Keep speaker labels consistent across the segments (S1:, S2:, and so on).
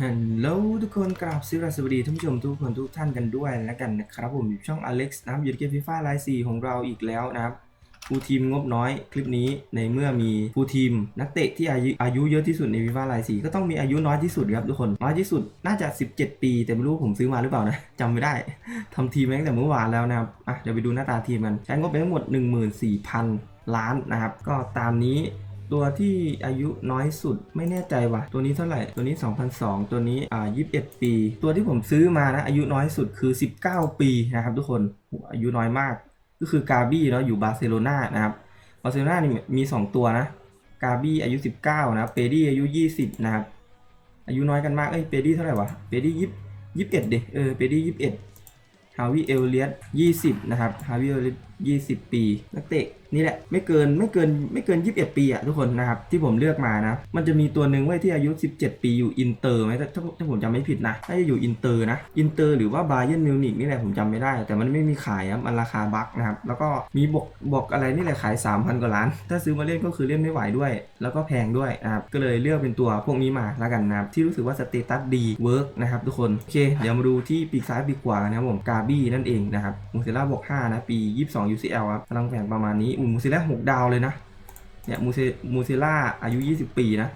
S1: ฮัลโหลทุกคนกราบสิริสวัสดีท่านผู้ชมทุกคนทุกท่านกันด้วยแล้วกันนะครับผมอยู่ช่อง Alex นะครับอยู่เกมฟีฟ่าไลน์4ของเราอีกแล้วนะครับฟูลทีมงบน้อยคลิปนี้ในเมื่อมีฟูลทีมนักเตะที่อายุอายุเยอะที่สุดในฟีฟ่าไลน์4ก็ต้องมีอายุน้อยที่สุดครับทุกคนน้อยที่สุดน่าจะ 17 ปี แต่ไม่รู้ผมซื้อมาหรือเปล่านะจำไม่ได้ทำทีมตั้งแต่เมื่อวานแล้วนะครับอะเดี๋ยวไปดูหน้าตาทีมกันใช้งบไปทั้งหมด 14,000 ล้านนะครับก็ตามนี้ ตัวที่อายุน้อยสุดไม่แน่ใจว่ะ ตัวนี้เท่าไหร่ ตัวนี้ 2002 ตัวนี้อ่า21 ปี ตัวที่ผมซื้อมานะ อายุน้อยสุดคือ 19 ปีนะครับทุกคน อายุน้อยมาก ก็คือกาบี้เนาะ อยู่บาร์เซโลนานะครับ บาร์เซโลนานี่มี 2 ตัวนะ กาบี้อายุ 19 นะ เปดี้อายุ 20 นะครับ อายุน้อยกันมาก เอ้ย เปดี้เท่าไหร่วะ เปดี้ยี่ยี่สิบเอ็ดเดเออ เปดี้ยี่สิบเอ็ดฮาวิเอลเลียสยี่สิบนะครับ ฮาวิเอลเลียสยี่สิบปี นักเตะนี่แหละไม่เกินไม่เกินไม่เกิน 21 ปีอะทุกคนนะครับที่ผมเลือกมานะ มันจะมีตัวหนึ่งไว้ที่อายุ 17 ปีอยู่อินเตอร์ไหมถ้าถ้าผมจำไม่ผิดนะน่าจะอยู่อินเตอร์นะอินเตอร์หรือว่าบาเย r n นมิวนิกนี่แหละผมจำไม่ได้ แต่มันไม่มีขายครับมันราคาบั๊กนะครับแล้วก็มีบอกบอกอะไรนี่แหละขาย 3,000 กว่าล้าน ถ้าซื้อมาเล่นก็คือเล่นไม่ไหวด้วย แล้วก็แพงด้วยนะครับก็เลยเลือกเป็นตัวพวกนี้มาแล้วกันนะครับที่รู้สึกว่าสเตตัสดีเวิร์กนะครับทุกคนโอเคเดี๋ยวมาดูที่ปีกซ้ายปีกขวานะครับผมกาบี้นั่นเองนะครับมูเซล่าบอก5นะปี 22 UCL ครับพลังแฝงประมาณนี้มูเซล่า6ดาวเลยนะเนี่ยมูเซมูเซล่าอายุ 20 ปีนะ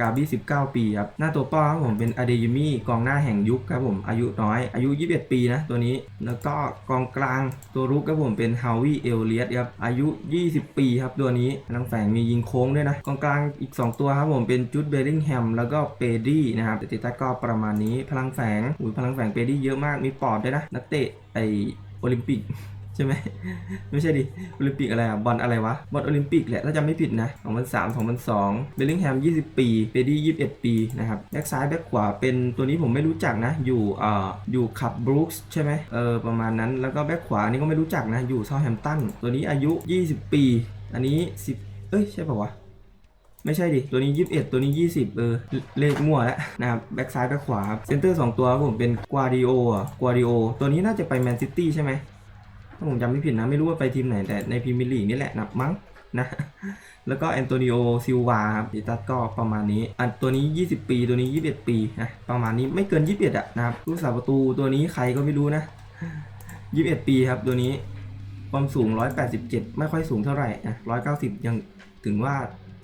S1: กาบี้19 ปีครับ หน้าตัวป้อครับผมเป็นอเดยมี่กองหน้าแห่งยุคครับผม อายุน้อย อายุ 21 ปีนะตัวนี้ แล้วก็กองกลางตัวรุกครับผมเป็นฮาวิเอลเลียสครับ อายุ 20 ปีครับตัวนี้พลังแฝงมียิงโค้งด้วยนะ กองกลางอีก 2 ตัวครับผมเป็นจุดเบลิงแฮมแล้วก็เปดี้นะครับต่ติดตาก็ประมาณนี้ พลังแฝงอุ้ยพลังแฝงเปดี้เยอะมาก มีปอดด้วยนะ นักเตะไอโอลิมปิก ช่ไหมไม่ใช่ดิโอลิมปิกอะไรอะบอลอะไรวะบอลโอลิมปิกแหละถ้าจำไม่ผิดนะ2003 2002เบลลิงแฮม 20 ปีเบดี้ 21 ปีนะครับแบ็กซ้ายแบ็กขวาเป็นตัวนี้ผมไม่รู้จักนะ อยู่เอ่ออยู่ขับบรูคส์ใช่ไหมเออประมาณนั้นแล้วก็แบ็กขวานี่ก็ไม่รู้จักนะ อยู่เซาแฮมป์ตันตัวนี้อายุ 20 ปี อันนี้ 10 เอ้ยใช่ป่าวะไม่ใช่ดิ ตัวนี้ 21 ตัวนี้ 20 เออ เลขมั่วแล้วนะครับ แบ็กซ้ายแบ็กขวาครับเซนเตอร์ 2 ตัวผมเป็นกวาดิโออะกวาดิโอ ตัวนี้น่าจะไปแมนซิตี้ใช่ไหม ถ้าผมจำไม่ผิดนะ ไม่รู้ว่าไปทีมไหน แต่ในพรีเมียร์ลีกนี่แหละนับมั้งนะแล้วก็แอนโตนิโอซิลวาครับดิตัสก็ประมาณนี้ อันตัวนี้ 20 ปี ตัวนี้ 21 ปีนะประมาณนี้ไม่เกิน 21อะนะครับผู้สาประตูตัวนี้ใครก็ไม่รู้นะ 21 ปีครับตัวนี้ความสูง 187 ไม่ค่อยสูงเท่าไหร่นะ190 ยังถึงว่า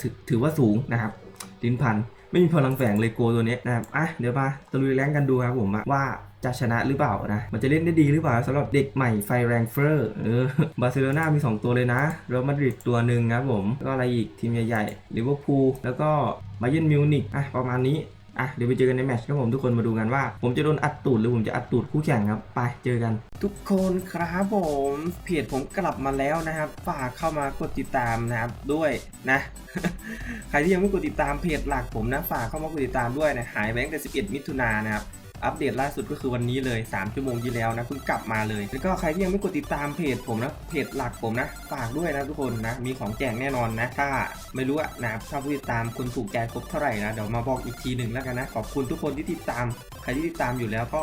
S1: ถถือว่าสูงนะครับลิ้นพัน ไม่มีพลังแฝงเลยโกตัวนี้นะครับอะเดี๋ยวมาตะลุยแรงกันดูครับผมว่า จะชนะหรือเปล่านะ มันจะเล่นได้ดีหรือเปล่าสำหรับเด็กใหม่ไฟแรงเฟอร์เออบาร์เซโลนามี 2 ตัวเลยนะเรอัลมาดริดตัวหนึ่งครับผมก็อะไรอีกทีมใหญ่ๆลิเวอร์พูลแล้วก็บาเยิร์นมิวนิกอะประมาณนี้อะเดี๋ยวไปเจอกันในแมตช์ครับผมทุกคนมาดูกันว่า ผมจะโดนอัดตูดหรือผมจะอัดตูดคู่แข่งครับ ไปเจอกัน ทุกคนครับผมเพจผมกลับมาแล้วนะครับฝากเข้ามากดติดตามนะครับด้วยนะใครที่ยังไม่กดติดตามเพจหลักผมนะฝากเข้ามากดติดตามด้วยนะหายไปตั้งแต่ 11 มิถุนายนนะครับ อัปเดตล่าสุดก็คือวันนี้เลย 3 ชั่วโมงที่แล้วนะเพิ่งกลับมาเลย แล้วก็ใครที่ยังไม่กดติดตามเพจผมนะเพจหลักผมนะฝากด้วยนะทุกคนนะมีของแจกแน่นอนนะถ้าไม่รู้อะนะถ้าผู้ติดตามคนถูกใจครบเท่าไหร่นะเดี๋ยวมาบอกอีกทีหนึ่งแล้วกันนะขอบคุณทุกคนที่ติดตาม ใครที่ติดตามอยู่แล้วก็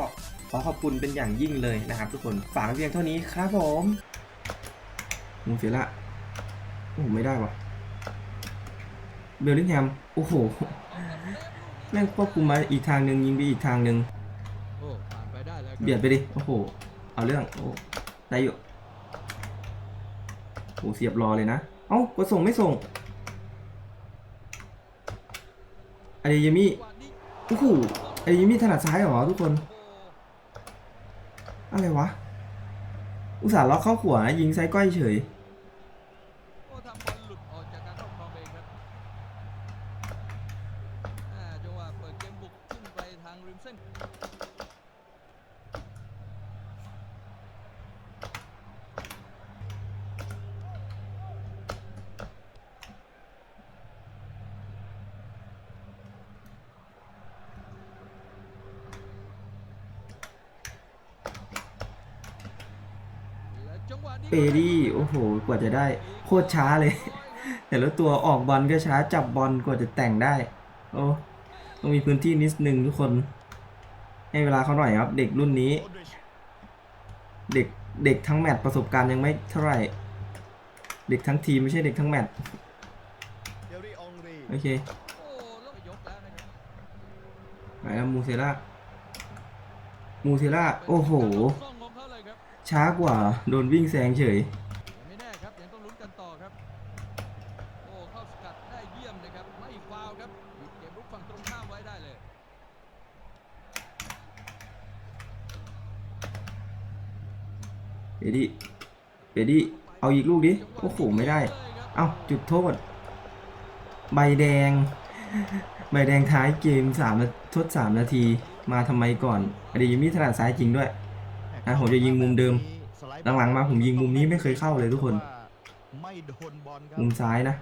S1: ขอขอบคุณเป็นอย่างยิ่งเลยนะครับ ทุกคนฝากเพียงเท่านี้ครับผมมูเสียละโอ้ไม่ได้วะเบลลิงแฮมโอ้โหแม่งควบคุมมาอีกทางหนึ่งยิงไปอีกทางหนึ่ง เบียดไปดิ โอ้โห เอาเรื่อง โอ้ได้อยู่โอ้เสียบรอเลยนะ เอ้ากดส่งไม่ส่งอเดยมี่โอ้โหอเดยมี่ถนัดซ้ายเหรอทุกคน
S2: อะ
S1: ไรวะ อุตส่าห์ล็อกเข้าขวานะยิงไซก้อยเฉย
S2: โอ้ทำบอลหลุดออกจากการครอบครองเองครับอ่าจังหวะเปิดเกมบุกขึ้นไปทางริมเส้น และจังหวะนี้
S1: เปดี้โอ้โห กว่าจะได้ โคตรช้าเลย แต่ละตัวออกบอลก็ช้าจับบอลกว่าจะแต่งได้ โอ้ต้องมีพื้นที่นิดนึงทุกคน ให้เวลาเขาหน่อยครับ เด็กรุ่นนี้ เด็กเด็กทั้งแมตช์ประสบการณ์ยังไม่เท่าไหร่ เด็กทั้งทีมไม่ใช่เด็กทั้งแมตช์โอเค
S2: โอ้แล้วก็ยกแล้วนะครับ
S1: ไปแล้วมูเซล่ามูเซล่าโอ้โห ช้ากว่า โดนวิ่งแซงเฉย
S2: ยังไม่แน่ครับยังต้องลุ้นกันต่อครับโอ้เข้าสกัดได้เยี่ยมนะครับไม่ฟาวล์ครับหยุดเกมรุกฝั่งตรงข้ามไว้ได้เลย
S1: เบดี้เบดี้เอาอีกลูกดิโอ้โหไม่ได้ เอ้าจุดโทษ ใบแดง ใบแดงท้ายเกมสามนาทดสามนาที มาทำไมก่อนอดีตยังมีถนัดซ้ายจริงด้วย อะผมจะยิงมุมเดิม หลังๆมาผมยิงมุมนี้ไม่เคยเข้าเลยทุกคน
S3: ไม่โดนบอลครับ
S1: มุมซ้ายนะ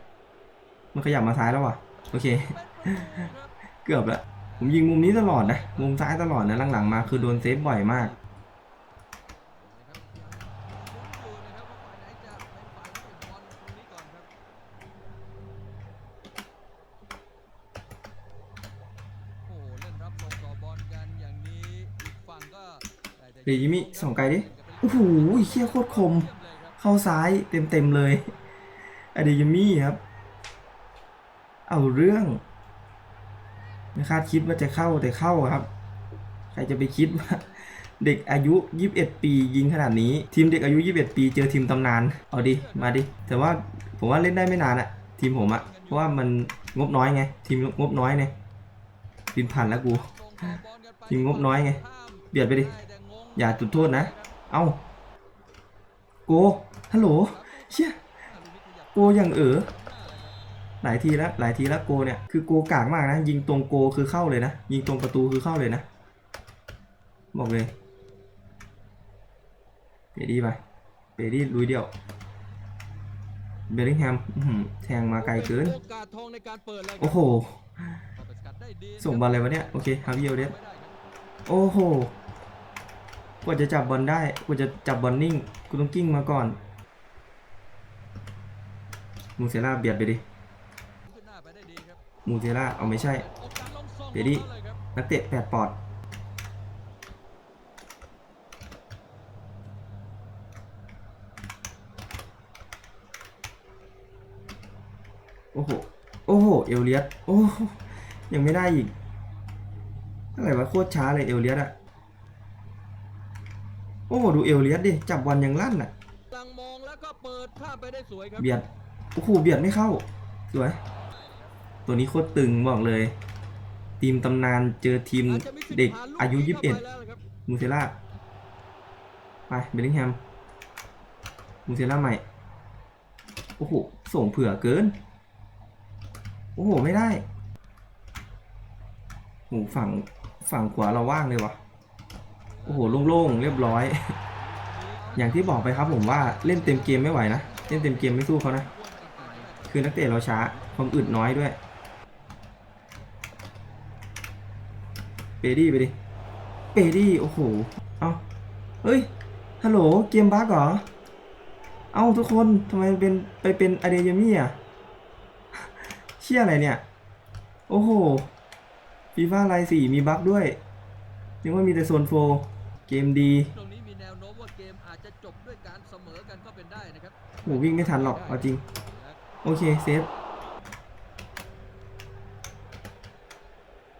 S1: มันขยับมาซ้ายแล้วว่ะ โอเค เกือบละผมยิงมุมนี้ตลอดนะ มุมซ้ายตลอดนะหลังๆมาคือโดนเซฟบ่อยมาก เดี๋ยวยิมิส่องไกลดิโอ้โหเชี่ยโคตรคม เข้าซ้ายเต็มๆเลยอเดยมี่ครับ เอาเรื่องไม่คาดคิดว่าจะเข้าแต่เข้าครับ ใครจะไปคิดว่าเด็กอายุ 21 ปียิงขนาดนี้ ทีมเด็กอายุ 21 ปีเจอทีมตำนาน เอาดิ มาดิ แต่ว่าผมว่าเล่นได้ไม่นานอะทีมผมอะเพราะว่ามันงบน้อยไง ทีมงบน้อยเนี่ยบินผ่านแล้วกู ทีมงบน้อยไง เบียดไปดิ อย่าจุดโทษนะ เอ้าโก ฮัลโหล เชี่ย โกอย่างเออ หลายทีแล้ว หลายทีแล้วโกเนี่ย คือโกกากมากนะ ยิงตรงโกคือเข้าเลยนะ ยิงตรงประตูคือเข้าเลยนะ บอกเลยเบดี้ไปเบดี้ลุยเดียว เบลลิงแฮมแทงมาไกลเกิน
S2: โอกาสทองในการเปิดเลย
S1: โอ้โห ส่งบอลอะไรวะเนี่ย โอเคฮาวิเอลเดสโอ้โห กว่าจะจับบอลได้กว่าจะจับบอลนิ่ง กูต้องกิ้งมาก่อน มูเซล่าเบียดไปดิ มูเซล่าเอาไม่ใช่เบดี้นักเตะแปดปอด โอ้โห โอ้โห เอลเลียสโอ้โหยังไม่ได้อีกอะไรวะโคตรช้าเลยเอลเลียสอะ โอ้โหดูเอลเลียสดิจับบอลยังลั่นอะ
S2: กำลังมองแล้วก็เปิดข้ามไปได้สวยครับ
S1: เบียดโอ้โหเบียดไม่เข้าสวย ตัวนี้โคตรตึงบอกเลย ทีมตำนานเจอทีม
S2: อาจจะมีสิทธิ์
S1: เด็ก
S2: ผ่นลู
S1: อายุ
S2: นี้เข้าไปแล้วนะครับ
S1: 21 มูเซล่าไปเบลลิงแฮมมูเซล่าใหม่โอ้โหส่งเผื่อเกิน โอ้โห ไม่ได้โอ้โหฝั่งฝั่งขวาเราว่างเลยวะ โอ้โหโล่งๆเรียบร้อย อย่างที่บอกไปครับผมว่าเล่นเต็มเกมไม่ไหวนะเล่นเต็มเกมไม่สู้เขานะ คือนักเตะเราช้าความอึดน้อยด้วยเปดี้ไปดิเปดี้โอ้โหเอาเฮ้ยฮัลโหลเกมบั๊กเหรอเอ้าทุกคนทำไมเป็นไปเป็นอเดยามี่อะเชี่ยอะไรเนี่ย โอ้โหฟีฟ่าไลน์สี่มีบั๊กด้วยนึกว่ามีแต่โซนโฟร์ เกมดี
S2: ตรงนี้มีแนวโน้มว่าเกมอาจจะจบด้วยการเสมอกันก็เป็นได้นะครับ
S1: โหวิ่งไม่ทันหรอกเอาจริง โอเคเซฟ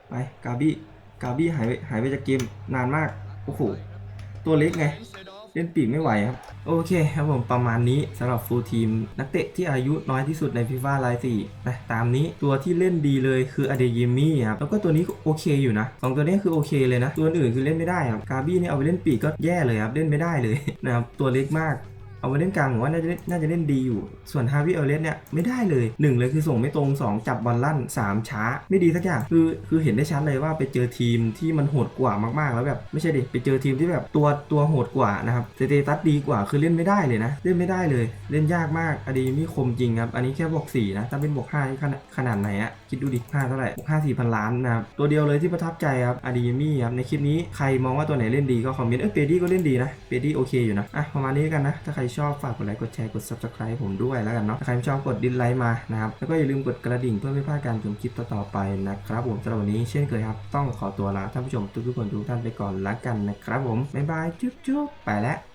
S1: ไปกาบี้กาบี้หายไปหายไปจากเกมนานมาก โอ้โห ตัวเล็กไง เล่นปีกไม่ไหวครับ โอเคครับผมประมาณนี้สำหรับฟูลทีม นักเตะที่อายุน้อยที่สุดในฟีฟ่าไลท์สี่นะตามนี้ตัวที่เล่นดีเลยคืออเดยิมี่ครับแล้วก็ตัวนี้โอเคอยู่นะสองตัวนี้คือโอเคเลยนะ ตัวอื่นคือเล่นไม่ได้ครับกาบี้นี่เอาไปเล่นปีกก็แย่เลยครับเล่นไม่ได้เลยนะครับตัวเล็กมาก เอาไปเล่นกลางผมว่าน่าจะเล่นน่าจะเล่นดีอยู่ ส่วนฮาวิเอลเลสเนี่ยไม่ได้เลยหนึ่งเลยคือส่งไม่ตรง 2 จับบอลลั่น 3 ช้า ไม่ดีสักอย่างคือคือเห็นได้ชัดเลยว่าไปเจอทีมที่มันโหดกว่ามากๆ แล้วแบบไม่ใช่ดิไปเจอทีมที่แบบตัวตัวโหดกว่านะครับสเตตัสดีกว่าคือเล่นไม่ได้เลยนะ เล่นไม่ได้เลย เล่นยากมากอดีมีคมจริงครับอันนี้แค่บอก4นะถ้าเป็นบอก5นี่ขนาดขนาดไหนอะคิดดูดิ5เท่าไหร่บอก5 4พันล้านนะครับตัวเดียวเลยที่ประทับใจครับอดีมี่ครับในคลิปนี้ใครมองว่าตัวไหนเล่นดีก็คอมเมนต์เออเปดี้ก็เล่นดีนะเปดี้โอเคอยู่นะอะประมาณนี้กันนะถ้าใครชอบฝากกดไลค์กดแชร์กด subscribe ผมด้วยแล้วกันเนาะถ้าใครไม่ชอบกดดิสไลค์มานะครับแล้วก็อย่าลืมกดกระดิ่งเพื่อไม่พลาดการชมคลิปต่อๆไปนะครับผมสำหรับวันนี้เช่นเคยครับต้องขอตัวลาท่านผู้ชมทุกๆคนทุกท่านไปก่อนละกันนะครับผมบ๊ายบายจุ๊บๆไปแล้ว